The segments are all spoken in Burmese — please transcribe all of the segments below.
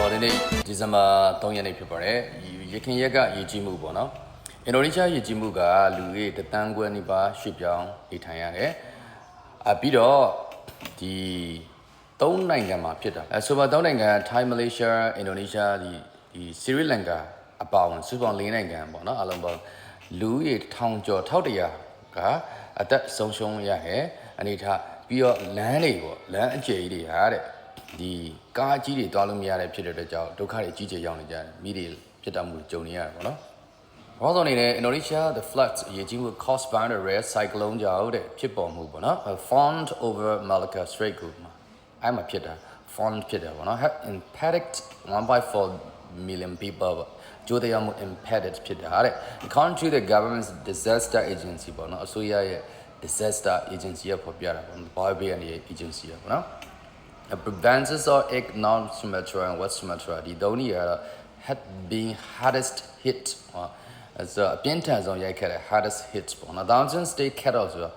တော့ဒီနေ့ဒီဇင်ဘာ3ရက်နေ့ဖြစ်ပါတယ်ရခင်ရက်ကရည်ကြီးမှုပေါ့နော်အင်ဒိုနီးရှားရည်ကြီးမှုကလူကြီးတသန်းခွဲနီးပါးရွှေ့ပြောင်းနေထိုင်ရတယ်အပြီးတော့ဒီသုံးနိုင်ငံမှာဖြစ်တာအဲဆိုပါသုံးနိုင်ငံထိုင်းမလေးရှားအင်ဒိုနီးရှားဒီဒီဆီရီလန်ကာအပါအဝင်စုပေါင်း၄နိုင်ငံပေါ့နော်အလုံးပေါင်းလူကြီးထောင်ကျော်1100ကအသက်ဆုံးရှုံးရရဲ့အနေထားပြီးတော့လမ်းတွေပေါ့လမ်းအကျယ်ကြီးတွေဟာတဲ့ ဒီကားအကြီးတွေတွားလို့မရတဲ့ဖြစ်တဲ့အတွက်ကြောင့်ဒုက္ခတွေကြီးကျယ်ရောက်နေကြတယ်မိတွေဖြစ်တတ်မှုကြုံနေရတယ်ပေါ့နော်။ဘာလို့နေလဲအင်ဒိုနီးရှား the floods အရေးကြီးမှု caused by the rare cyclone ကြောင့်တဲ့ဖြစ်ပေါ်မှုပေါ့နော်။ formed over Malacca Strait ကိုမှာအဲ့မှာဖြစ်တာ formed ဖြစ်တယ်ပေါ့နော် have impacted 1.4 million people ပေါ့ကျိုးတရားမှု impacted ဖြစ်တာတဲ့ according to the government's disaster agency ပေါ့နော်အစိုးရရဲ့ disaster agency ရဖော်ပြတာပေါ့နော်ဘာပဲရနေ agency ရပေါ့နော် The provinces of Ek, North Sumatra and West Sumatra ဒီသုံးနေရတော့ had been hardest hit ဟောအဲဆိုအပြင်းထန်ဆုံးရိုက်ခဲ့တဲ့ hardest hit ပေါ့နော် Thousand State cut off ဆိုတော့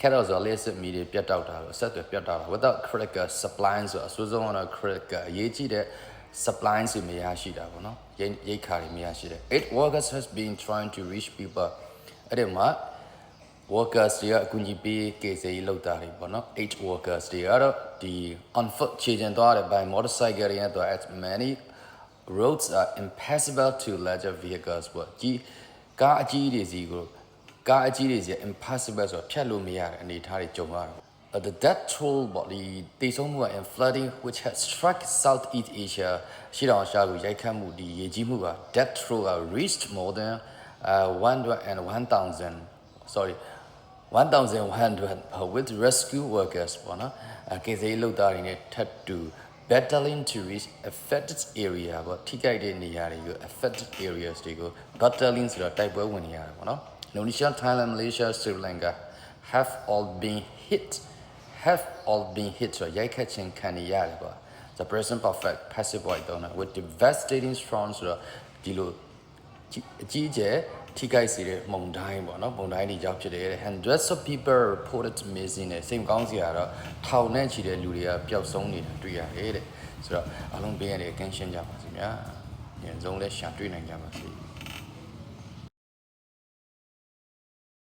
cut off ဆိုတော့လက်စစ်မီတွေပြတ်တောက်တာလို့ဆက်သွယ်ပြတ်တောက်တာ without critical supply ဆိုတော့အဆိုးဆုံးကတော့ critical အရေးကြီးတဲ့ supply တွေမရရှိတာပေါ့နော်ရိတ်ရိတ်ခါတွေမရရှိတဲ့ eight workers has been trying to reach people အဲ့ဒီမှာ workers တွေကအကူအညီပေးကေစေးလောက်တာတွေပေါ့နော် eight workers တွေကတော့ဒီ on foot ခြေကျင်သွားတယ် by motorcycle တွေနဲ့တော့ as many roads are impassable to larger vehicles ပေါ့ကြီးကားအကြီးတွေစီကိုကားအကြီးတွေစီ impassable ဆိုတော့ဖြတ်လို့မရတဲ့အနေအထားတွေကြုံရတာပေါ့ Uh, the death toll ပေါ့ဒီတေဆုံးမှုက in flooding which has struck Southeast Asia ရှေ့တောင်အာရှကိုရိုက်ခတ်မှုဒီရေကြီးမှုက death toll က reached more than uh, 101,000 sorry 1100 with rescue workers ပေါ့နော်အဲကေစေးလုပ်သားတွေနဲ့ထပ်တူ battling to reach affected area ပေါ့ထိခိုက်တဲ့နေရာတွေကို affected areas တွေကို battling ဆိုတော့တိုက်ပွဲဝင်နေရတာပေါ့နော် Indonesia Thailand Malaysia Sri Lanka have all been hit have all been hit ဆိုတော့ရိုက်ခတ်ခြင်းခံနေရတယ်ပေါ့ the present perfect passive voice တော့နော် with devastating storms ဆိုတော့ဒီလို အကြီးအကျယ်ထိခိုက်စေတဲ့မုန်တိုင်းပေါ့နော်မုန်တိုင်းတွေကြောင့်ဖြစ်တယ်တဲ့ hundreds of people reported missing နဲ့စိတ်မကောင်းစရာတော့ထောင်နဲ့ချီတဲ့လူတွေကပျောက်ဆုံးနေတာတွေ့ရတယ်တဲ့ဆိုတော့အလုံးဘေးရတဲ့ကင်းရှင်းကြပါစေဗျာညံဆုံးလဲရှာတွေ့နိုင်ကြပါစေ